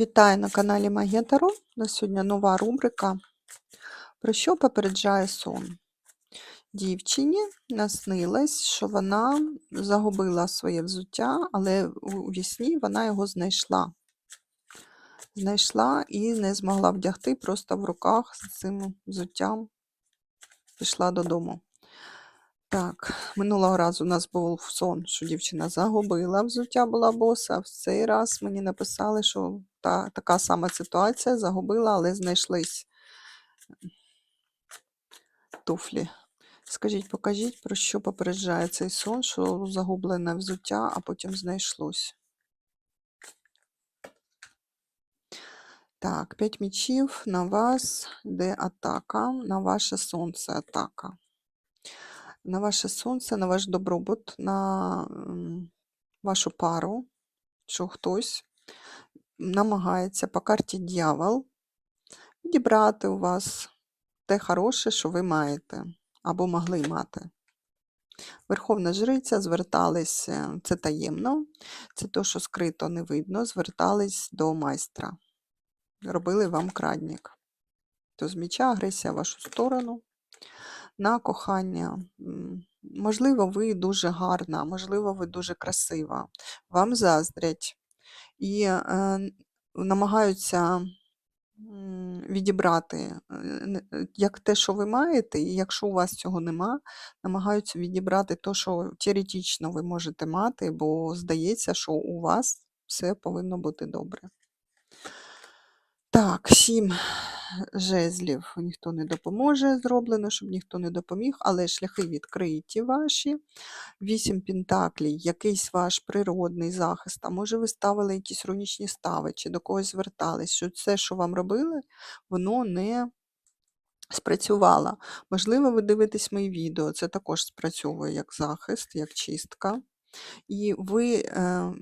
Вітаю на каналі Магія. На сьогодні нова рубрика. Про що попереджає сон? Дівчині наснилось, що вона загубила своє взуття, але у вісні вона його знайшла. Знайшла і не змогла вдягти просто в руках з цим взуттям. Пішла додому. Так, минулого разу у нас був сон, що дівчина загубила взуття була боса. В цей раз мені написали, що та, така сама ситуація загубила, але знайшлись туфлі. Скажіть, покажіть, про що попереджає цей сон, що загублене взуття, а потім знайшлось. Так, 5 мічів на вас йде атака, на ваше сонце атака. На ваше сонце, на ваш добробут, на вашу пару, що хтось намагається по карті дьявол відібрати у вас те хороше, що ви маєте або могли мати. Верховна жриця звертались, е, це таємно, це то, що скрито не видно, звертались до майстра. Робили вам крадник. То з міча агресія в вашу сторону. На кохання. Можливо, ви дуже гарна, можливо, ви дуже красива. Вам заздрять і е, намагаються відібрати е, е, як те, що ви маєте, і якщо у вас цього нема, намагаються відібрати те, що теоретично ви можете мати, бо здається, що у вас все повинно бути добре. Так, сім жезлів ніхто не допоможе, зроблено, щоб ніхто не допоміг, але шляхи відкриті ваші. Вісім пентаклей, якийсь ваш природний захист, а може ви ставили якісь рунічні стави, чи до когось звертались, що все, що вам робили, воно не спрацювало. Можливо, ви дивитесь мої відео, це також спрацьовує як захист, як чистка. І ви е,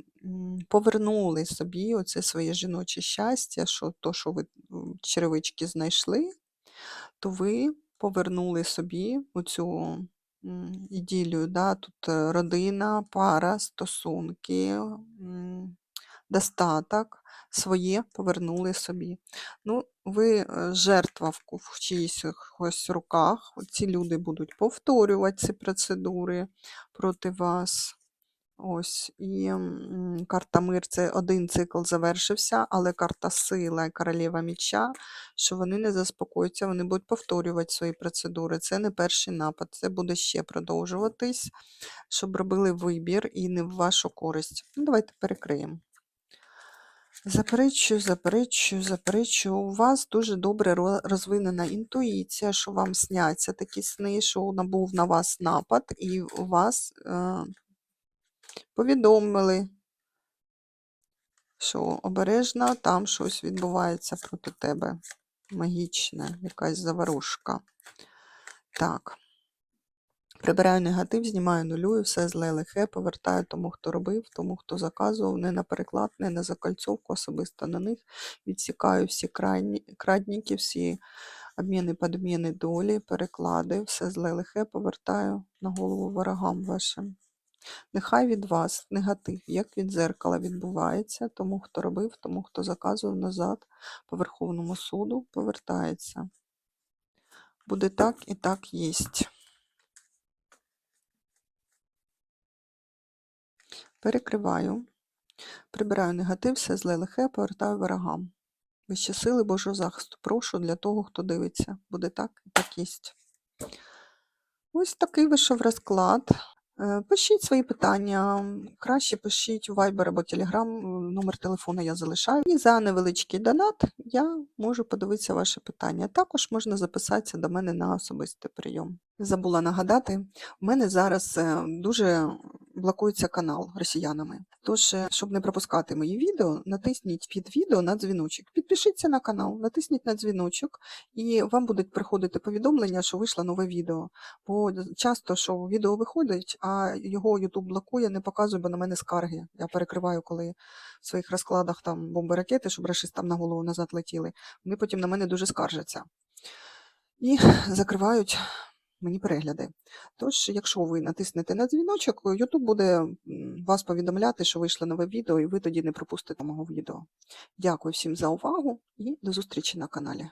повернули собі оце своє жіноче щастя, що то, що ви черевички знайшли, то ви повернули собі оцю іділію. Да? Тут е, родина, пара, стосунки, достаток своє повернули собі. Ну, ви е, жертва в чиїхось руках. Ці люди будуть повторювати ці процедури проти вас. Ось, і карта мир це один цикл завершився, але карта сила і королева міча, що вони не заспокояться, вони будуть повторювати свої процедури. Це не перший напад, це буде ще продовжуватись, щоб робили вибір і не в вашу користь. Ну, давайте перекриємо. Заперечую, заперечую, заперечую. У вас дуже добре розвинена інтуїція, що вам сняться такі сни, що на- був на вас напад, і у вас е, повідомили, що обережно там щось відбувається проти тебе. Магічне, якась заварушка. Так. Прибираю негатив, знімаю нулюю, все зле лихе, повертаю тому, хто робив, тому, хто заказував, не на переклад, не на закольцовку, особисто на них. Відсікаю всі крайні, крадніки, всі обміни, подміни долі, переклади, все зле лихе повертаю на голову ворогам вашим. Нехай від вас негатив, як від зеркала відбувається, тому хто робив, тому хто заказував назад по Верховному суду, повертається. Буде так і так єсть. Перекриваю, прибираю негатив, все зле лихе, повертаю ворогам. Вищі сили Божого захисту. Прошу для того, хто дивиться. Буде так і так єсть. Ось такий вийшов розклад. Е, Пишіть свої питання. Краще пишіть у Viber або Telegram, номер телефону я залишаю. І за невеличкий донат я можу подивитися ваше питання. Також можна записатися до мене на особистий прийом. Забула нагадати, в мене зараз е, дуже блокується канал росіянами. Тож, е, щоб не пропускати мої відео, натисніть під відео на дзвіночок. Підпишіться на канал, натисніть на дзвіночок, і вам будуть приходити повідомлення, що вийшло нове відео. Бо часто, що відео виходить, а його YouTube блокує, не показує, бо на мене скарги. Я перекриваю, коли в своїх розкладах там бомби ракети, щоб рашисти там на голову назад летіли. Вони потім на мене дуже скаржаться. І закривають мені перегляди. Тож, якщо ви натиснете на дзвіночок, YouTube буде вас повідомляти, що вийшло нове відео, і ви тоді не пропустите мого відео. Дякую всім за увагу і до зустрічі на каналі.